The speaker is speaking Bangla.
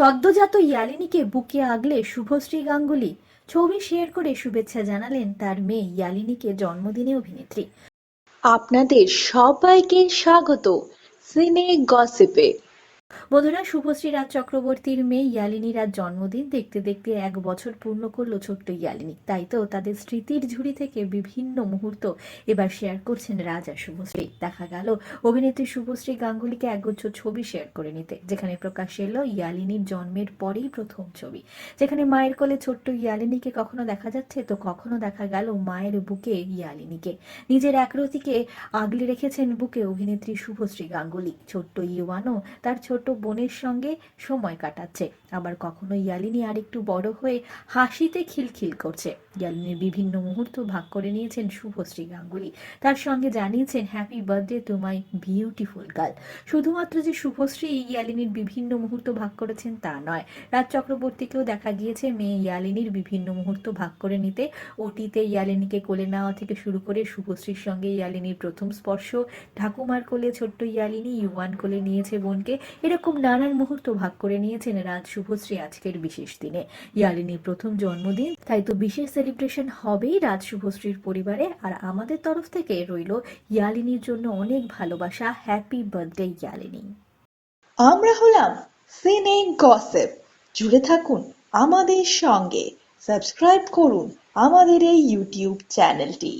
সদ্যজাত ইয়ালিনীকে বুকে আগলে শুভশ্রী গাঙ্গুলি ছবি শেয়ার করে শুভেচ্ছা জানালেন তার মেয়ে ইয়ালিনীকে জন্মদিনে অভিনেত্রী। আপনাদের সবাইকে স্বাগত। সিনে গসিপে। বন্ধুরা, শুভশ্রী রাজ চক্রবর্তীর মেয়ে ইয়ালিনীর আজ জন্মদিন। দেখতে দেখতে এক বছর পূর্ণ করল ছোট্ট ইয়ালিনী। তাই তো তাদের স্মৃতির ঝুড়ি থেকে বিভিন্ন মুহূর্ত এবার শেয়ার করছেন রাজ আর শুভশ্রী। দেখা গেল অভিনেত্রী শুভশ্রী গাঙ্গুলিকে একগুচ্ছ ছবি শেয়ার করে নিতে, যেখানে প্রকাশ এলো ইয়ালিনীর জন্মের পরেই প্রথম ছবি। যেখানে মায়ের কোলে ছোট্ট ইয়ালিনীকে কখনো দেখা যাচ্ছে, তো কখনো দেখা গেল মায়ের বুকে ইয়ালিনীকে। নিজের একরতিকে আগলে রেখেছেন বুকে অভিনেত্রী শুভশ্রী গাঙ্গুলি। ছোট্ট ইউয়ানও তার ছোট্ট বোনের সঙ্গে সময় কাটাচ্ছে। আবার কখনো ইয়ালিনী আরেকটু বড় হয়ে হাসিতে খিলখিল করছে। ইয়ালিনীর বিভিন্ন মুহূর্ত ভাগ করে নিয়েছেন শুভশ্রী গাঙ্গুলি। তার সঙ্গে জানিয়েছেন happy birthday my beautiful girl শুধুমাত্র যে শুভশ্রী ইয়ালিনীর বিভিন্ন মুহূর্ত ভাগ করেছেন তা নয়। রাজ চক্রবর্তীকেও দেখা গিয়েছে, মেয়ে ইয়ালিনীর বিভিন্ন মুহূর্ত ভাগ করে নিতে। ওটিতে ইয়ালিনীকে কোলে নেওয়া থেকে শুরু করে শুভশ্রীর সঙ্গে ইয়ালিনীর প্রথম স্পর্শ। ঠাকুমার কোলে ছোট্ট ইয়ালিনী, ইউয়ান কোলে নিয়েছে বোনকে। এরকম নানান মুহূর্ত ভাগ করে নিয়েছেন রাজ শুভশ্রী আজকের বিশেষ দিনে। ইয়ালিনীর প্রথম জন্মদিন, তাই তো বিশেষ সেলিব্রেশন হবেই রাজ শুভশ্রীর পরিবারে। আর আমাদের তরফ থেকে রইল ইয়ালিনীর জন্য অনেক ভালোবাসা। Happy birthday Yalini. আমরা হলাম সিনে গসিপ জুড়ে থাকুন আমাদের সঙ্গে। সাবস্ক্রাইব করুন আমাদের এই ইউটিউব চ্যানেলটি